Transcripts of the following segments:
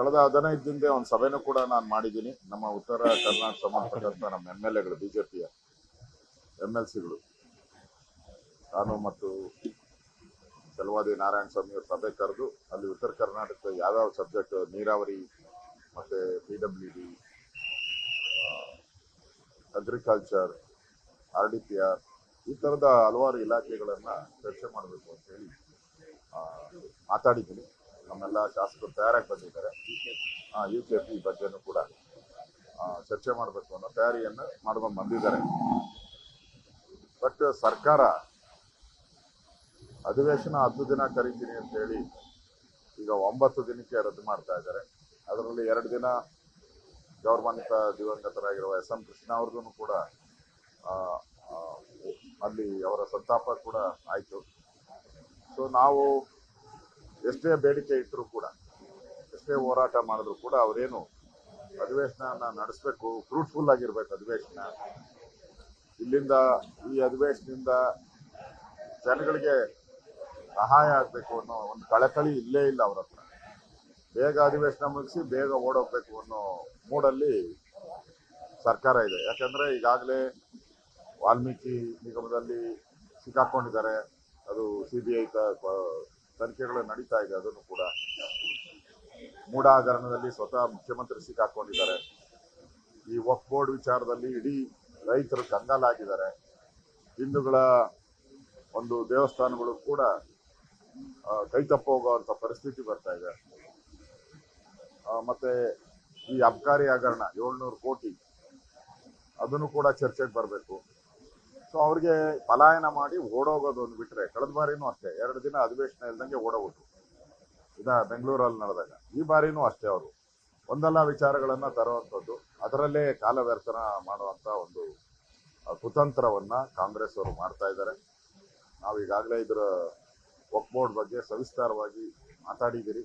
ಕಳೆದ ಹದಿನೈದು ದಿನದ ಒಂದು ಸಭೆನೂ ಕೂಡ ನಾನು ಮಾಡಿದ್ದೀನಿ. ನಮ್ಮ ಉತ್ತರ ಕರ್ನಾಟಕ ಸಂಬಂಧಪಟ್ಟಂತ ನಮ್ಮ ಎಂ ಎಲ್ ಎಗಳು, ಬಿಜೆಪಿಯ ಎಂ ಎಲ್ ಸಿಗಳು. ನಾನು ಮತ್ತು ಚಲವಾದಿ ನಾರಾಯಣ ಸ್ವಾಮಿ ಅವರು ಸಭೆ ಕರೆದು ಅಲ್ಲಿ ಉತ್ತರ ಕರ್ನಾಟಕದ ಯಾವ್ಯಾವ ಸಬ್ಜೆಕ್ಟ್ ನೀರಾವರಿ ಮತ್ತೆ P W D agriculture, R D P R ಈ ಥರದ ಹಲವಾರು ಇಲಾಖೆಗಳನ್ನು ಚರ್ಚೆ ಮಾಡಬೇಕು ಅಂತ ಹೇಳಿ ಮಾತಾಡಿದ್ದೀನಿ. ನಮ್ಮೆಲ್ಲ ಶಾಸಕರು ತಯಾರಾಗಿ ಬಂದಿದ್ದಾರೆ. ಯು ಕೆ ಪಿ ಬಗ್ಗೆನೂ ಕೂಡ ಚರ್ಚೆ ಮಾಡಬೇಕು ಅನ್ನೋ ತಯಾರಿಯನ್ನು ಮಾಡ್ಕೊಂಡು ಬಂದಿದ್ದಾರೆ. ಬಟ್ ಸರ್ಕಾರ ಅಧಿವೇಶನ ಹತ್ತು ದಿನ ಕರಿತೀನಿ ಅಂತ ಹೇಳಿ ಈಗ ಒಂಬತ್ತು ದಿನಕ್ಕೆ ರದ್ದು ಮಾಡ್ತಾ ಇದ್ದಾರೆ. ಅದರಲ್ಲಿ ಎರಡು ದಿನ ಗೌರವಾನ್ವಿತ ದಿವಂಗತರಾಗಿರುವ ಎಸ್ ಎಂ ಕೃಷ್ಣ ಅವ್ರದ್ದು ಕೂಡ ಅಲ್ಲಿ ಅವರ ಸಂತಾಪ ಕೂಡ ಆಯಿತು. ಸೊ ನಾವು ಎಷ್ಟೇ ಬೇಡಿಕೆ ಇಟ್ಟರು ಕೂಡ, ಎಷ್ಟೇ ಹೋರಾಟ ಮಾಡಿದ್ರು ಕೂಡ ಅವರೇನು ಅಧಿವೇಶನ ನಡೆಸಬೇಕು ಫ್ರೂಟ್ಫುಲ್ ಆಗಿರ್ಬೇಕು ಅಧಿವೇಶನ. ಇಲ್ಲಿಂದ, ಈ ಅಧಿವೇಶನದಿಂದ ಜನಗಳಿಗೆ ಸಹಾಯ ಆಗಬೇಕು ಅನ್ನೋ ಒಂದು ಕಳಕಳಿ ಇಲ್ಲೇ ಇಲ್ಲ ಅವ್ರ ಹತ್ರ. ಬೇಗ ಅಧಿವೇಶನ ಮುಗಿಸಿ ಬೇಗ ಓಡೋಗ್ಬೇಕು ಅನ್ನೋ ಮೂಡಲ್ಲಿ ಸರ್ಕಾರ ಇದೆ. ಯಾಕಂದರೆ ಈಗಾಗಲೇ ವಾಲ್ಮೀಕಿ ನಿಗಮದಲ್ಲಿ ಸಿಕ್ಕಾಕೊಂಡಿದ್ದಾರೆ. ಅದು ಸಿ ಬಿ ಐ ತನಿಖೆಗಳು ನಡೀತಾ ಇದೆ, ಅದನ್ನು ಕೂಡ ಮೂಡಾಗರಣದಲ್ಲಿ ಸ್ವತಃ ಮುಖ್ಯಮಂತ್ರಿ ಸಿಕ್ಕಾಕೊಂಡಿದ್ದಾರೆ. ಈ ವಕ್ ಬೋರ್ಡ್ ವಿಚಾರದಲ್ಲಿ ಇಡೀ ರೈತರು ಕಂಗಾಲಾಗಿದ್ದಾರೆ. ಹಿಂದೂಗಳ ಒಂದು ದೇವಸ್ಥಾನಗಳು ಕೂಡ ಕೈತಪ್ಪ ಹೋಗುವಂಥ ಪರಿಸ್ಥಿತಿ ಬರ್ತಾ ಇದೆ. ಮತ್ತೆ ಈ ಅಬ್ಕಾರಿ ಹಗರಣ ಏಳ್ನೂರು ಕೋಟಿ, ಅದನ್ನು ಕೂಡ ಚರ್ಚೆಗೆ ಬರಬೇಕು. ಸೊ ಅವ್ರಿಗೆ ಪಲಾಯನ ಮಾಡಿ ಓಡೋಗೋದು ಒಂದು ಬಿಟ್ರೆ, ಕಳೆದ ಬಾರಿನೂ ಅಷ್ಟೇ, ಎರಡು ದಿನ ಅಧಿವೇಶನ ಇಲ್ದಂಗೆ ಓಡೋಗ್ಬಿಟ್ರು ಇದ ಬೆಂಗಳೂರಲ್ಲಿ ನಡೆದಾಗ. ಈ ಬಾರಿನೂ ಅಷ್ಟೇ ಅವರು. ಒಂದಲ್ಲ ವಿಚಾರಗಳನ್ನ ತರುವಂಥದ್ದು, ಅದರಲ್ಲೇ ಕಾಲ ವ್ಯರ್ಥನ ಮಾಡುವಂತ ಒಂದು ಕುತಂತ್ರವನ್ನು ಕಾಂಗ್ರೆಸ್ ಅವರು ಮಾಡ್ತಾ ಇದ್ದಾರೆ. ನಾವು ಈಗಾಗಲೇ ಇದರ ವಕ್ ಬಗ್ಗೆ ಸವಿಸ್ತಾರವಾಗಿ ಮಾತಾಡಿದ್ದೀರಿ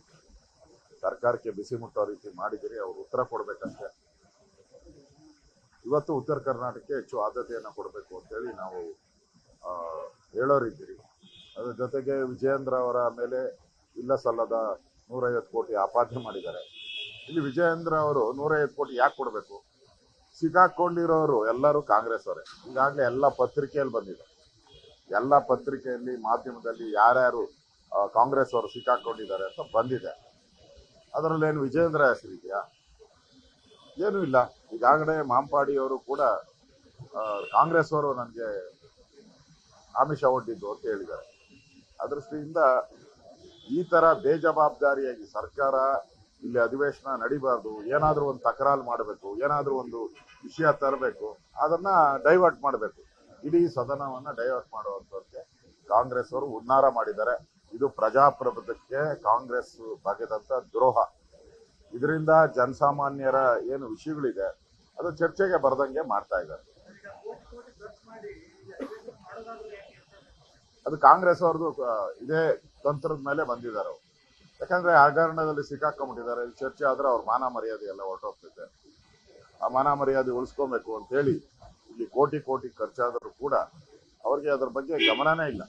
ಸರ್ಕಾರಕ್ಕೆ ಬಿಸಿ ಮುಟ್ಟೋ ರೀತಿ ಮಾಡಿದಿರಿ, ಅವರು ಉತ್ತರ ಕೊಡ್ಬೇಕಷ್ಟೇ ಇವತ್ತು ಉತ್ತರ ಕರ್ನಾಟಕಕ್ಕೆ ಹೆಚ್ಚು ಆದ್ಯತೆಯನ್ನು ಕೊಡಬೇಕು ಅಂತೇಳಿ ನಾವು ಹೇಳೋರಿದ್ದೀರಿ. ಅದರ ಜೊತೆಗೆ ವಿಜಯೇಂದ್ರ ಅವರ ಮೇಲೆ ಇಲ್ಲ ಸಲ್ಲದ ನೂರೈವತ್ತು ಕೋಟಿ ಆಪಾದನೆ ಮಾಡಿದ್ದಾರೆ. ಇಲ್ಲಿ ವಿಜಯೇಂದ್ರ ಅವರು ನೂರೈವತ್ತು ಕೋಟಿ ಯಾಕೆ ಕೊಡಬೇಕು? ಸಿಕ್ಕಾಕೊಂಡಿರೋರು ಎಲ್ಲರೂ ಕಾಂಗ್ರೆಸ್ ಅವರೇ ಈಗಾಗಲೇ ಎಲ್ಲ ಪತ್ರಿಕೆಯಲ್ಲಿ ಬಂದಿದೆ. ಎಲ್ಲ ಪತ್ರಿಕೆಯಲ್ಲಿ ಮಾಧ್ಯಮದಲ್ಲಿ ಯಾರ್ಯಾರು ಕಾಂಗ್ರೆಸ್ ಅವರು ಸಿಕ್ಕಾಕೊಂಡಿದ್ದಾರೆ ಅಂತ ಬಂದಿದೆ. ಅದರಲ್ಲೇನು ವಿಜಯೇಂದ್ರ ಹೆಸರಿದೆಯಾ ಏನೂ ಇಲ್ಲ. ಈಗಾಗಲೇ ಮಾಂಪಾಡಿಯವರು ಕೂಡ ಕಾಂಗ್ರೆಸ್ ಅವರು ನನಗೆ ಆಮಿಷ ಒಡ್ಡಿದ್ದು ಅಂತ ಹೇಳಿದ್ದಾರೆ. ಅದೃಷ್ಟಿಯಿಂದ ದೃಷ್ಟಿಯಿಂದ ಈ ತರ ಬೇಜವಾಬ್ದಾರಿಯಾಗಿ ಸರ್ಕಾರ ಇಲ್ಲಿ ಅಧಿವೇಶನ ನಡಿಬಾರ್ದು, ಏನಾದರೂ ಒಂದು ತಕರಾರು ಮಾಡಬೇಕು, ಏನಾದರೂ ಒಂದು ವಿಷಯ ತರಬೇಕು, ಅದನ್ನ ಡೈವರ್ಟ್ ಮಾಡಬೇಕು. ಇಡೀ ಸದನವನ್ನ ಡೈವರ್ಟ್ ಮಾಡುವಂಥವ್ರಿಗೆ ಕಾಂಗ್ರೆಸ್ ಅವರು ಉನ್ನಾರ ಮಾಡಿದ್ದಾರೆ. ಇದು ಪ್ರಜಾಪ್ರಭುತ್ವಕ್ಕೆ ಕಾಂಗ್ರೆಸ್ ಬಗೆದಂತ ದ್ರೋಹ. ಇದರಿಂದ ಜನಸಾಮಾನ್ಯರ ಏನು ವಿಷಯಗಳಿದೆ, ಅದು ಚರ್ಚೆಗೆ ಬರದಂಗೆ ಮಾಡ್ತಾ ಇದ್ದಾರೆ. ಅದು ಕಾಂಗ್ರೆಸ್ ಅವ್ರದ್ದು ಇದೇ ತಂತ್ರದ ಮೇಲೆ ಬಂದಿದ್ದಾರೆ ಯಾಕಂದ್ರೆ ಹಗರಣದಲ್ಲಿ ಸಿಕ್ಕಾಕೊಂಡ್ಬಿಟ್ಟಿದ್ದಾರೆ. ಚರ್ಚೆ ಆದ್ರೆ ಅವ್ರ ಮಾನ ಮರ್ಯಾದೆ ಎಲ್ಲ ಹೊರಟೋಗ್ತಿದೆ ಆ ಮಾನ ಮರ್ಯಾದೆ ಉಳಿಸ್ಕೊಬೇಕು ಅಂತ ಹೇಳಿ, ಇಲ್ಲಿ ಕೋಟಿ ಕೋಟಿ ಖರ್ಚಾದರೂ ಕೂಡ ಅವ್ರಿಗೆ ಅದ್ರ ಬಗ್ಗೆ ಗಮನನೇ ಇಲ್ಲ.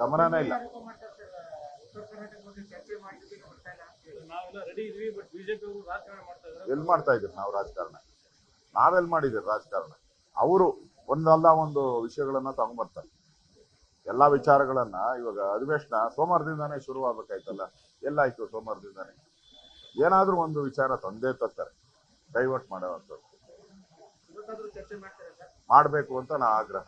ಗಮನನೇ ಇಲ್ಲ ನಾವೆಲ್ಲ ರೆಡಿ ಇದೀವಿ ಬಟ್ ಬಿಜೆಪಿ ಅವರು ರಾಜಕಾರಣ ಮಾಡ್ತಾ ಇದ್ದಾರೆ ಎಲ್ಲಿ ಮಾಡ್ತಾ ಇದ್ದೀರಿ. ನಾವು ರಾಜಕಾರಣ? ನಾವೆಲ್ಲಿ ಮಾಡಿದ್ದೀರಿ ರಾಜಕಾರಣ? ಅವರು ಒಂದಲ್ಲ ಒಂದು ವಿಷಯಗಳನ್ನ ತಗೊಂಡ್ಬರ್ತಾರೆ ಎಲ್ಲಾ ವಿಚಾರಗಳನ್ನ ಇವಾಗ ಅಧಿವೇಶನ ಸೋಮವಾರದಿಂದಾನೇ ಶುರು ಆಗ್ಬೇಕಾಯ್ತಲ್ಲ ಎಲ್ಲಾಯ್ತು ಸೋಮವಾರದಿಂದಾನೇ? ಏನಾದ್ರೂ ಒಂದು ವಿಚಾರ ತಂದೇ ತರ್ತಾರೆ ಡೈವರ್ಟ್ ಮಾಡೋವಂಥದ್ದು. ಮಾಡಬೇಕು ಅಂತ ನಾ ಆಗ್ರಹ.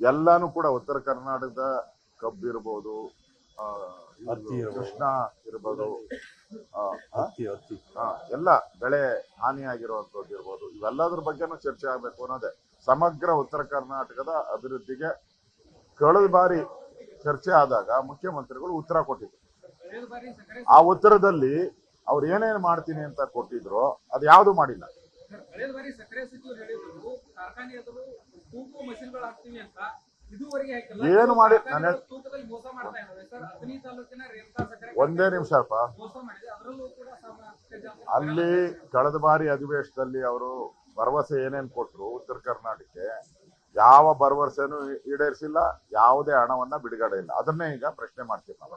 ಎಲ್ಲಾನು ಕೂಡ ಉತ್ತರ ಕರ್ನಾಟಕದ ಕಬ್ಬು ಕೃಷ್ಣ ಇರ್ಬೋದು. ಎಲ್ಲ ಬೆಳೆ ಹಾನಿಯಾಗಿರುವಂತದ್ದು ಇರ್ಬೋದು. ಇವೆಲ್ಲದ್ರ ಬಗ್ಗೆನೂ ಚರ್ಚೆ ಆಗ್ಬೇಕು ಅನ್ನೋದೇ. ಸಮಗ್ರ ಉತ್ತರ ಕರ್ನಾಟಕದ ಅಭಿವೃದ್ಧಿಗೆ ಕಳೆದ ಬಾರಿ ಚರ್ಚೆ ಆದಾಗ ಮುಖ್ಯಮಂತ್ರಿಗಳು ಉತ್ತರ ಕೊಟ್ಟಿದ್ರು. ಆ ಉತ್ತರದಲ್ಲಿ ಅವ್ರು ಏನೇನು ಮಾಡ್ತೀನಿ ಅಂತ ಕೊಟ್ಟಿದ್ರು ಅದು ಯಾವುದು ಮಾಡಿಲ್ಲ. ಸರ್, ಕಳೆದ ಬಾರಿ ಸಕ್ಕರೆ ಸಚಿವರು ಹೇಳಿದ್ರು ಕಾರ್ಖಾನೆ ಎದುರು ತೂಕು ಮಷಿನ್ಗಳು ಹಾಕ್ತೀವಿ ಅಂತ. ಏನು ಮಾಡಿ- ನಾನು- ಒಂದೇ ನಿಮಿಷ ಅಪ್ಪ. ಅಲ್ಲಿ ಕಳೆದ ಬಾರಿ ಅಧಿವೇಶನದಲ್ಲಿ ಅವರು ಭರವಸೆ ಏನೇನು ಕೊಟ್ಟರು ಉತ್ತರ ಕರ್ನಾಟಕಕ್ಕೆ ಯಾವ ಭರವಸೆನೂ ಈಡೇರಿಸಿಲ್ಲ ಯಾವುದೇ ಹಣವನ್ನ ಬಿಡುಗಡೆ ಇಲ್ಲ. ಅದನ್ನೇ ಈಗ ಪ್ರಶ್ನೆ ಮಾಡ್ತೀವಿ ನಾವು.